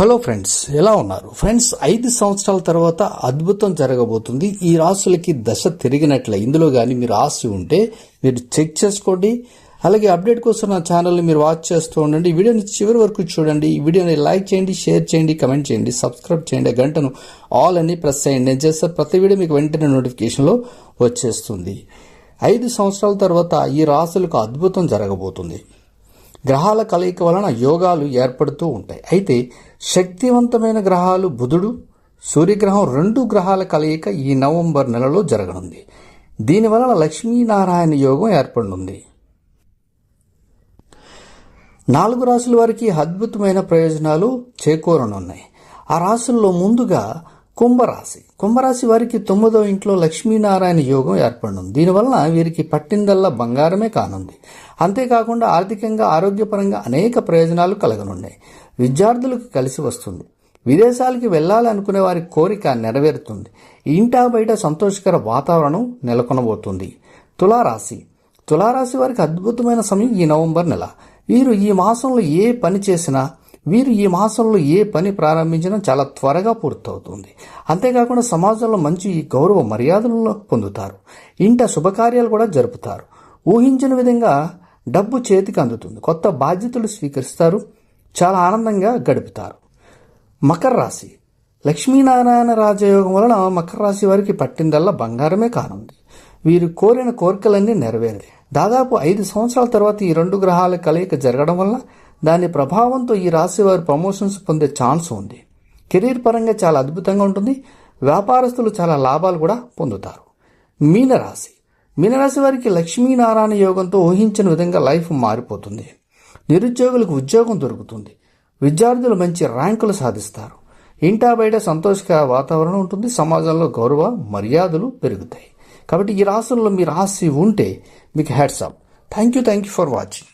Hello friends ఎలా ఉన్నారు? Friends ఐదు సంవత్సరాల తర్వాత అద్భుతం జరగబోతుంది. ఈ రాసులకి దశ తిరిగినట్లే. ఇందులో కానీ మీరు ఆశ ఉంటే మీరు చెక్ చేసుకోండి. అలాగే అప్డేట్ కోసం నా ఛానల్ని మీరు వాచ్ చేస్తూ ఉండండి. వీడియోని చివరి వరకు చూడండి. ఈ వీడియోని లైక్ చేయండి షేర్ చేయండి కమెంట్ చేయండి సబ్స్క్రైబ్ చేయండి. గంటను ఆల్ అని ప్రెస్ చేయండి. నేను చేస్తే ప్రతి వీడియో మీకు వెంటనే నోటిఫికేషన్లో వచ్చేస్తుంది. ఐదు సంవత్సరాల తర్వాత ఈ రాసులకు అద్భుతం జరగబోతుంది. గ్రహాల కలయిక వలన యోగాలు ఏర్పడుతూ ఉంటాయి. అయితే శక్తివంతమైన గ్రహాలు బుధుడు సూర్యగ్రహం రెండు గ్రహాల కలయిక ఈ నవంబర్ నెలలో జరగనుంది. దీనివలన లక్ష్మీనారాయణ యోగం ఏర్పడనుంది. నాలుగు రాసుల వారికి అద్భుతమైన ప్రయోజనాలు చేకూరనున్నాయి. ఆ రాసుల్లో ముందుగా కుంభరాశి. కుంభరాశి వారికి తొమ్మిదో ఇంట్లో లక్ష్మీనారాయణ యోగం ఏర్పడింది దీనివలన వీరికి పట్టిందల్లా బంగారమే కానుంది. అంతేకాకుండా ఆర్థికంగా ఆరోగ్యపరంగా అనేక ప్రయోజనాలు కలగనున్నాయి. విద్యార్థులకు కలిసి వస్తుంది. విదేశాలకి వెళ్ళాలనుకునే వారి కోరిక నెరవేరుతుంది. ఇంటా బయట సంతోషకర వాతావరణం నెలకొనబోతుంది. తులారాశి. తులారాశి వారికి అద్భుతమైన సమయం ఈ నవంబర్ నెల. వీరు ఈ మాసంలో ఏ పని చేసినా వీరు ఈ మాసంలో ఏ పని ప్రారంభించినా చాలా త్వరగా పూర్తవుతుంది. అంతేకాకుండా సమాజంలో మంచి గౌరవ మర్యాదలను పొందుతారు. ఇంట శుభకార్యాలు కూడా జరుపుతారు. ఊహించిన విధంగా డబ్బు చేతికి అందుతుంది. కొత్త బాధ్యతలు స్వీకరిస్తారు. చాలా ఆనందంగా గడుపుతారు. మకర రాశి. లక్ష్మీనారాయణ రాజయోగం వలన మకర రాశి వారికి పట్టిందల్లా బంగారమే కానుంది. వీరు కోరిన కోరికలన్నీ నెరవేరాయి దాదాపు ఐదు సంవత్సరాల తర్వాత ఈ రెండు గ్రహాల కలయిక జరగడం వల్ల దాని ప్రభావంతో ఈ రాశి వారు ప్రమోషన్స్ పొందే ఛాన్స్ ఉంది. కెరీర్ పరంగా చాలా అద్భుతంగా ఉంటుంది. వ్యాపారస్తులు చాలా లాభాలు కూడా పొందుతారు. మీనరాశి. మీనరాశి వారికి లక్ష్మీనారాయణ యోగంతో ఊహించిన విధంగా లైఫ్ మారిపోతుంది. నిరుద్యోగులకు ఉద్యోగం దొరుకుతుంది. విద్యార్థులు మంచి ర్యాంకులు సాధిస్తారు. ఇంటా బయట సంతోషకర వాతావరణం ఉంటుంది. సమాజంలో గౌరవ మర్యాదలు పెరుగుతాయి. కాబట్టి ఈ రాశుల్లో మీ రాశి ఉంటే మీకు hats off thank you thank you for watching